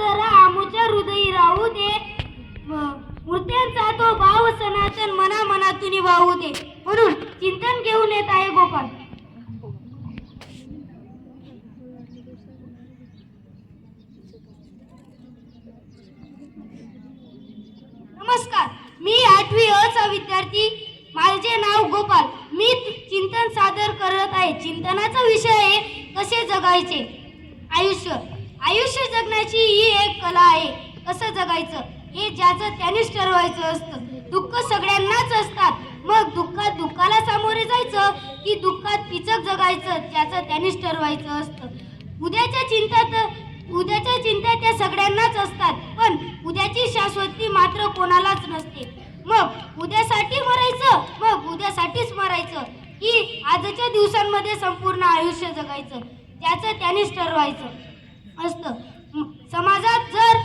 जरा आमुच्या हृदयी राहू दे. मूर्त्यांचा तो भाव सनातन मना मनातून वाहू दे. म्हणून चिंतन घेऊन येत आहे गोपाल. नमस्कार. मी आठवी अचा विद्यार्थी. माझे नाव गोपाल. मी चिंतन सादर करत आहे. चिंतनाचा विषय आहे कसे जगायचे? आयुष्य. आयुष्य जगण्याची ही एक कला आहे. कसं जगायचं? हे ज्याचं त्यानेच ठरवायचं असतं. दुःख सगळ्यांनाच असतात. मग दुःखात दुःखाला सामोरे जायचं की दुःखात पिचक जगायचं ज्याचं त्यानेच ठरवायचं असतं? उद्याच्या चिंता तर उद्याच्या चिंता त्या सगळ्यांनाच असतात. पण उद्याची शाश्वती मात्र कोणालाच नसते. मग उद्यासाठी मरायचं? मग उद्यासाठीच मरायचं? की आजच्या दिवसांमध्ये संपूर्ण आयुष्य जगायचं? त्याचं त्यानेच ठरवायचं? असतं. समाजात जर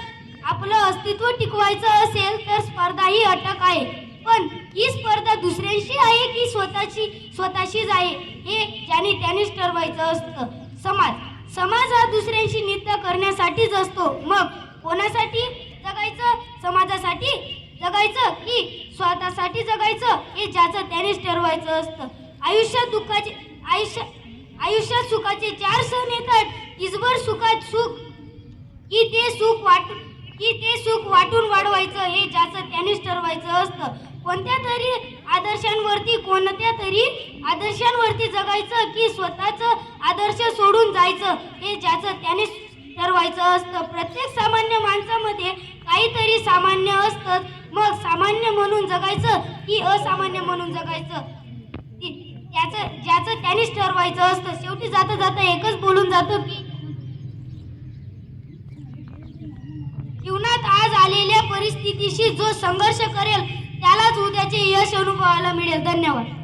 आपलं अस्तित्व टिकवायचं असेल तर स्पर्धा ही अटक आहे. पण ही स्पर्धा दुसऱ्यांशी आहे की स्वतःची स्वतःशीच आहे? हे ज्याने त्यानेच ठरवायचं असतं. समाज समाज हा दुसऱ्यांशी नित्य करण्यासाठीच असतो. मग कोणासाठी जगायचं? समाजासाठी जगायचं की स्वतःसाठी जगायचं? हे ज्याचं त्यानेच ठरवायचं असतं. आयुष्यात दुःखाचे आयुष्य आयुष्यात सुखाचे चार सण येतात. इसभर सुखात सुख. की ते सुख वाट की ते सुख वाटून वाढवायचं हे ज्याचं त्यानेच ठरवायचं असतं. कोणत्या तरी आदर्शांवरती कोणत्या तरी आदर्शांवरती जगायचं की स्वतःचं आदर्श सोडून जायचं हे ज्याचं त्यानेच ठरवायचं असतं. प्रत्येक सामान्य माणसामध्ये काहीतरी सामान्य असतं. मग सामान्य म्हणून जगायचं की असामान्य म्हणून जगायचं? ती- त्याचं ज्याचं त्यानेच ठरवायचं असतं. शेवटी जाता जाता एकच बोलून जातं की परिस्थितीशी जो संघर्ष करेल त्यालाच उद्याचे यश अनुभवायला मिळेल. धन्यवाद.